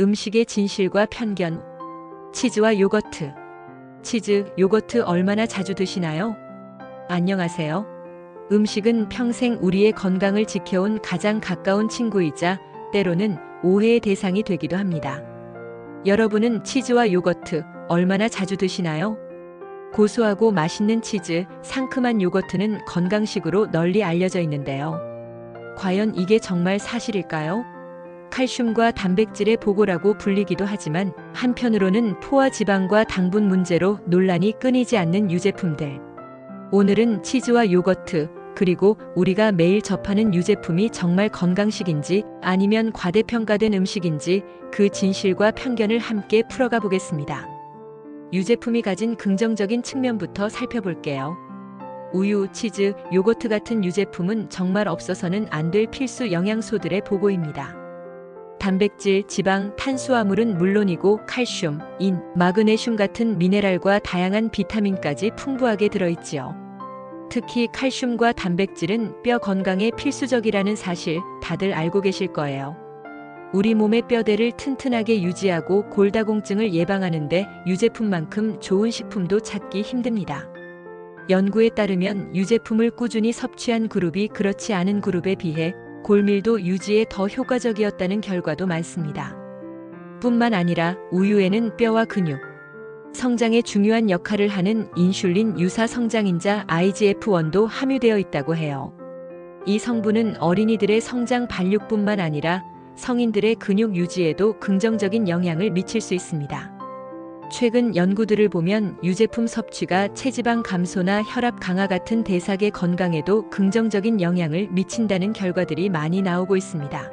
음식의 진실과 편견. 치즈와 요거트. 치즈, 요거트 얼마나 자주 드시나요? 안녕하세요. 음식은 평생 우리의 건강을 지켜온 가장 가까운 친구이자 때로는 오해의 대상이 되기도 합니다. 여러분은 치즈와 요거트 얼마나 자주 드시나요? 고소하고 맛있는 치즈, 상큼한 요거트는 건강식으로 널리 알려져 있는데요. 과연 이게 정말 사실일까요? 칼슘과 단백질의 보고라고 불리기도 하지만 한편으로는 포화 지방과 당분 문제로 논란이 끊이지 않는 유제품들. 오늘은 치즈와 요거트, 그리고 우리가 매일 접하는 유제품이 정말 건강식인지 아니면 과대평가된 음식인지 그 진실과 편견을 함께 풀어가 보겠습니다. 유제품이 가진 긍정적인 측면부터 살펴볼게요. 우유, 치즈, 요거트 같은 유제품은 정말 없어서는 안 될 필수 영양소들의 보고입니다. 단백질, 지방, 탄수화물은 물론이고 칼슘, 인, 마그네슘 같은 미네랄과 다양한 비타민까지 풍부하게 들어있지요. 특히 칼슘과 단백질은 뼈 건강에 필수적이라는 사실 다들 알고 계실 거예요. 우리 몸의 뼈대를 튼튼하게 유지하고 골다공증을 예방하는데 유제품만큼 좋은 식품도 찾기 힘듭니다. 연구에 따르면 유제품을 꾸준히 섭취한 그룹이 그렇지 않은 그룹에 비해 골밀도 유지에 더 효과적이었다는 결과도 많습니다. 뿐만 아니라 우유에는 뼈와 근육, 성장에 중요한 역할을 하는 인슐린 유사 성장인자 IGF-1도 함유되어 있다고 해요. 이 성분은 어린이들의 성장 발육뿐만 아니라 성인들의 근육 유지에도 긍정적인 영향을 미칠 수 있습니다. 최근 연구들을 보면 유제품 섭취가 체지방 감소나 혈압 강화 같은 대사계 건강에도 긍정적인 영향을 미친다는 결과들이 많이 나오고 있습니다.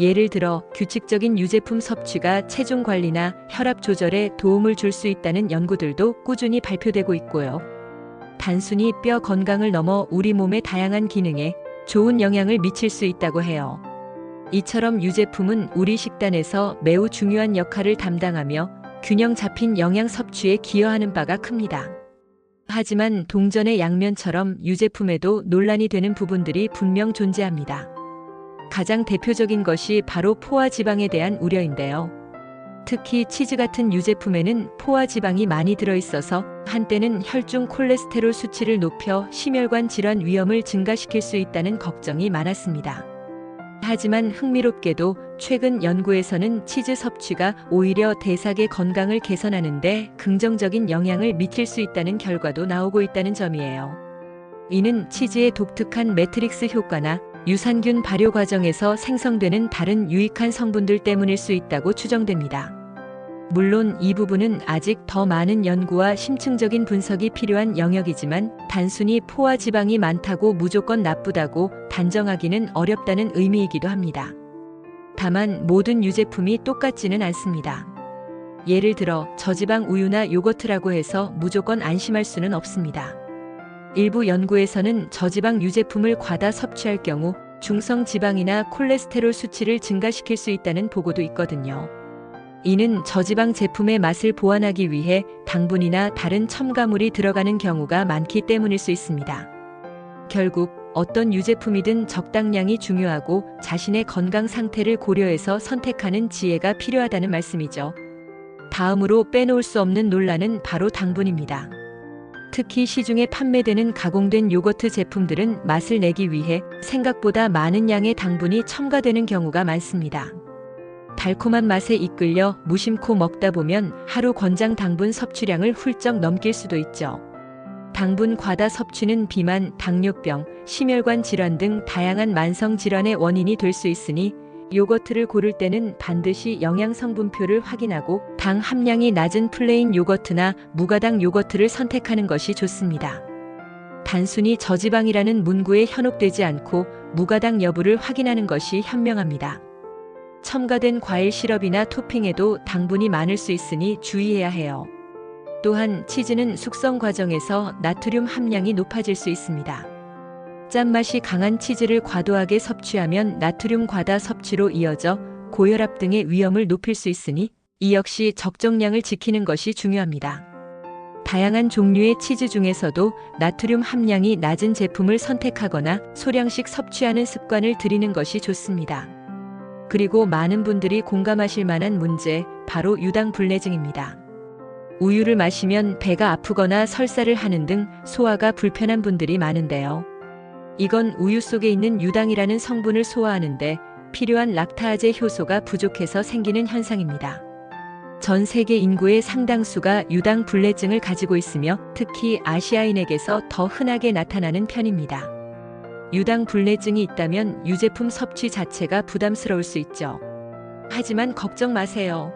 예를 들어 규칙적인 유제품 섭취가 체중 관리나 혈압 조절에 도움을 줄 수 있다는 연구들도 꾸준히 발표되고 있고요. 단순히 뼈 건강을 넘어 우리 몸의 다양한 기능에 좋은 영향을 미칠 수 있다고 해요. 이처럼 유제품은 우리 식단에서 매우 중요한 역할을 담당하며 균형 잡힌 영양 섭취에 기여하는 바가 큽니다. 하지만 동전의 양면처럼 유제품에도 논란이 되는 부분들이 분명 존재합니다. 가장 대표적인 것이 바로 포화 지방에 대한 우려인데요. 특히 치즈 같은 유제품에는 포화 지방이 많이 들어있어서 한때는 혈중 콜레스테롤 수치를 높여 심혈관 질환 위험을 증가시킬 수 있다는 걱정이 많았습니다. 하지만 흥미롭게도 최근 연구에서는 치즈 섭취가 오히려 대사계 건강을 개선하는데 긍정적인 영향을 미칠 수 있다는 결과도 나오고 있다는 점이에요. 이는 치즈의 독특한 매트릭스 효과나 유산균 발효 과정에서 생성되는 다른 유익한 성분들 때문일 수 있다고 추정됩니다. 물론 이 부분은 아직 더 많은 연구와 심층적인 분석이 필요한 영역이지만 단순히 포화 지방이 많다고 무조건 나쁘다고 단정하기는 어렵다는 의미이기도 합니다. 다만 모든 유제품이 똑같지는 않습니다. 예를 들어 저지방 우유나 요거트라고 해서 무조건 안심할 수는 없습니다. 일부 연구에서는 저지방 유제품을 과다 섭취할 경우 중성 지방이나 콜레스테롤 수치를 증가시킬 수 있다는 보고도 있거든요. 이는 저지방 제품의 맛을 보완하기 위해 당분이나 다른 첨가물이 들어가는 경우가 많기 때문일 수 있습니다. 결국 어떤 유제품이든 적당량이 중요하고 자신의 건강 상태를 고려해서 선택하는 지혜가 필요하다는 말씀이죠. 다음으로 빼놓을 수 없는 논란은 바로 당분입니다. 특히 시중에 판매되는 가공된 요거트 제품들은 맛을 내기 위해 생각보다 많은 양의 당분이 첨가되는 경우가 많습니다. 달콤한 맛에 이끌려 무심코 먹다 보면 하루 권장 당분 섭취량을 훌쩍 넘길 수도 있죠. 당분 과다 섭취는 비만, 당뇨병, 심혈관 질환 등 다양한 만성 질환의 원인이 될 수 있으니 요거트를 고를 때는 반드시 영양 성분표를 확인하고 당 함량이 낮은 플레인 요거트나 무가당 요거트를 선택하는 것이 좋습니다. 단순히 저지방이라는 문구에 현혹되지 않고 무가당 여부를 확인하는 것이 현명합니다. 첨가된 과일 시럽이나 토핑에도 당분이 많을 수 있으니 주의해야 해요. 또한 치즈는 숙성 과정에서 나트륨 함량이 높아질 수 있습니다. 짠맛이 강한 치즈를 과도하게 섭취하면 나트륨 과다 섭취로 이어져 고혈압 등의 위험을 높일 수 있으니 이 역시 적정량을 지키는 것이 중요합니다. 다양한 종류의 치즈 중에서도 나트륨 함량이 낮은 제품을 선택하거나 소량씩 섭취하는 습관을 들이는 것이 좋습니다. 그리고 많은 분들이 공감하실 만한 문제, 바로 유당불내증입니다. 우유를 마시면 배가 아프거나 설사를 하는 등 소화가 불편한 분들이 많은데요. 이건 우유 속에 있는 유당이라는 성분을 소화하는데 필요한 락타아제 효소가 부족해서 생기는 현상입니다. 전 세계 인구의 상당수가 유당불내증을 가지고 있으며 특히 아시아인에게서 더 흔하게 나타나는 편입니다. 유당 불내증이 있다면 유제품 섭취 자체가 부담스러울 수 있죠. 하지만 걱정 마세요.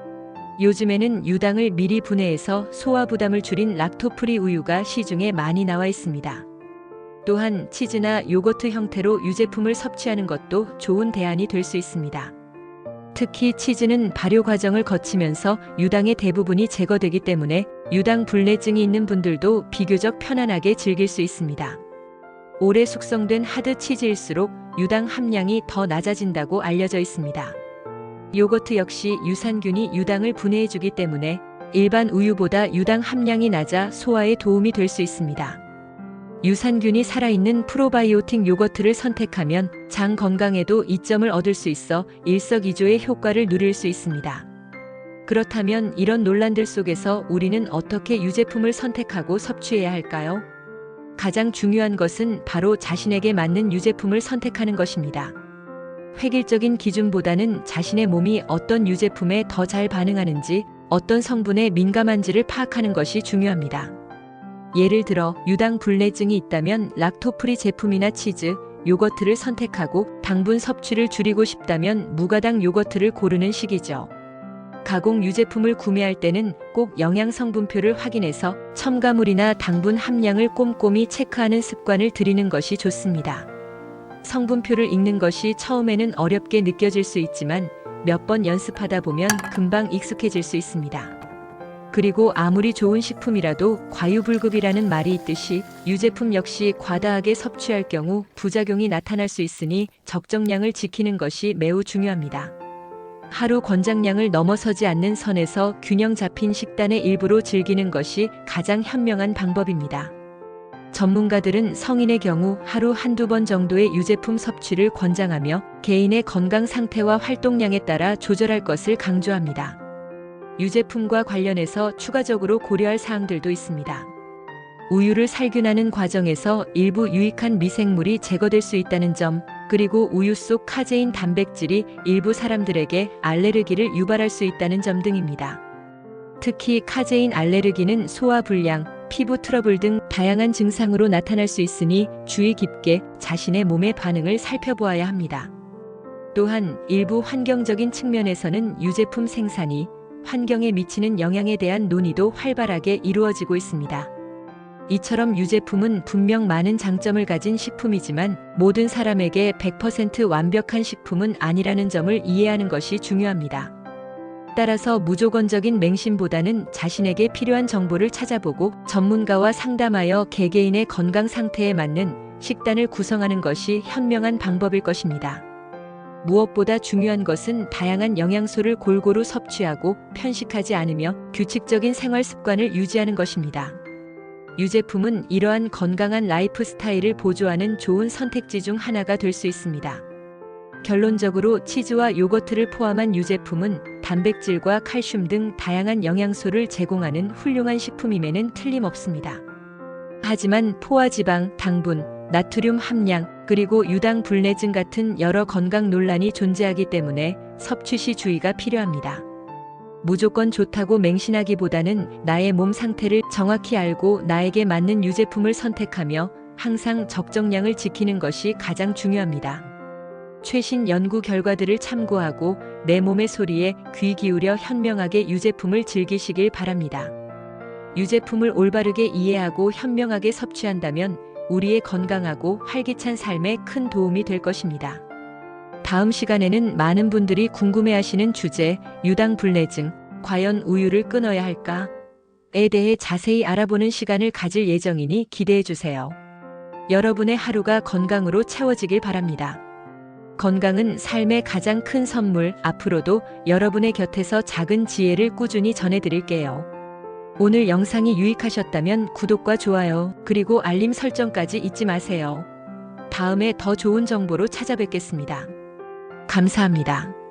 요즘에는 유당을 미리 분해해서 소화 부담을 줄인 락토프리 우유가 시중에 많이 나와 있습니다. 또한 치즈나 요거트 형태로 유제품을 섭취하는 것도 좋은 대안이 될 수 있습니다. 특히 치즈는 발효 과정을 거치면서 유당의 대부분이 제거되기 때문에 유당 불내증이 있는 분들도 비교적 편안하게 즐길 수 있습니다. 오래 숙성된 하드 치즈일수록 유당 함량이 더 낮아진다고 알려져 있습니다. 요거트 역시 유산균이 유당을 분해해주기 때문에 일반 우유보다 유당 함량이 낮아 소화에 도움이 될 수 있습니다. 유산균이 살아있는 프로바이오틱 요거트를 선택하면 장 건강에도 이점을 얻을 수 있어 일석이조의 효과를 누릴 수 있습니다. 그렇다면 이런 논란들 속에서 우리는 어떻게 유제품을 선택하고 섭취해야 할까요? 가장 중요한 것은 바로 자신에게 맞는 유제품을 선택하는 것입니다. 획일적인 기준보다는 자신의 몸이 어떤 유제품에 더 잘 반응하는지, 어떤 성분에 민감한지를 파악하는 것이 중요합니다. 예를 들어 유당 불내증이 있다면 락토프리 제품이나 치즈, 요거트를 선택하고 당분 섭취를 줄이고 싶다면 무가당 요거트를 고르는 식이죠. 가공 유제품을 구매할 때는 꼭 영양 성분표를 확인해서 첨가물이나 당분 함량을 꼼꼼히 체크하는 습관을 들이는 것이 좋습니다. 성분표를 읽는 것이 처음에는 어렵게 느껴질 수 있지만 몇 번 연습하다 보면 금방 익숙해질 수 있습니다. 그리고 아무리 좋은 식품이라도 과유불급이라는 말이 있듯이 유제품 역시 과다하게 섭취할 경우 부작용이 나타날 수 있으니 적정량을 지키는 것이 매우 중요합니다. 하루 권장량을 넘어서지 않는 선에서 균형 잡힌 식단의 일부로 즐기는 것이 가장 현명한 방법입니다. 전문가들은 성인의 경우 하루 한두 번 정도의 유제품 섭취를 권장하며 개인의 건강 상태와 활동량에 따라 조절할 것을 강조합니다. 유제품과 관련해서 추가적으로 고려할 사항들도 있습니다. 우유를 살균하는 과정에서 일부 유익한 미생물이 제거될 수 있다는 점, 그리고 우유 속 카제인 단백질이 일부 사람들에게 알레르기를 유발할 수 있다는 점 등입니다. 특히 카제인 알레르기는 소화 불량, 피부 트러블 등 다양한 증상으로 나타날 수 있으니 주의 깊게 자신의 몸의 반응을 살펴보아야 합니다. 또한 일부 환경적인 측면에서는 유제품 생산이 환경에 미치는 영향에 대한 논의도 활발하게 이루어지고 있습니다. 이처럼 유제품은 분명 많은 장점을 가진 식품이지만 모든 사람에게 100% 완벽한 식품은 아니라는 점을 이해하는 것이 중요합니다. 따라서 무조건적인 맹신보다는 자신에게 필요한 정보를 찾아보고 전문가와 상담하여 개개인의 건강 상태에 맞는 식단을 구성하는 것이 현명한 방법일 것입니다. 무엇보다 중요한 것은 다양한 영양소를 골고루 섭취하고 편식하지 않으며 규칙적인 생활 습관을 유지하는 것입니다. 유제품은 이러한 건강한 라이프 스타일을 보조하는 좋은 선택지 중 하나가 될 수 있습니다. 결론적으로 치즈와 요거트를 포함한 유제품은 단백질과 칼슘 등 다양한 영양소를 제공하는 훌륭한 식품임에는 틀림없습니다. 하지만 포화지방, 당분, 나트륨 함량, 그리고 유당 불내증 같은 여러 건강 논란이 존재하기 때문에 섭취 시 주의가 필요합니다. 무조건 좋다고 맹신하기보다는 나의 몸 상태를 정확히 알고 나에게 맞는 유제품을 선택하며 항상 적정량을 지키는 것이 가장 중요합니다. 최신 연구 결과들을 참고하고 내 몸의 소리에 귀 기울여 현명하게 유제품을 즐기시길 바랍니다. 유제품을 올바르게 이해하고 현명하게 섭취한다면 우리의 건강하고 활기찬 삶에 큰 도움이 될 것입니다. 다음 시간에는 많은 분들이 궁금해하시는 주제, 유당불내증, 과연 우유를 끊어야 할까? 에 대해 자세히 알아보는 시간을 가질 예정이니 기대해 주세요. 여러분의 하루가 건강으로 채워지길 바랍니다. 건강은 삶의 가장 큰 선물, 앞으로도 여러분의 곁에서 작은 지혜를 꾸준히 전해드릴게요. 오늘 영상이 유익하셨다면 구독과 좋아요, 그리고 알림 설정까지 잊지 마세요. 다음에 더 좋은 정보로 찾아뵙겠습니다. 감사합니다.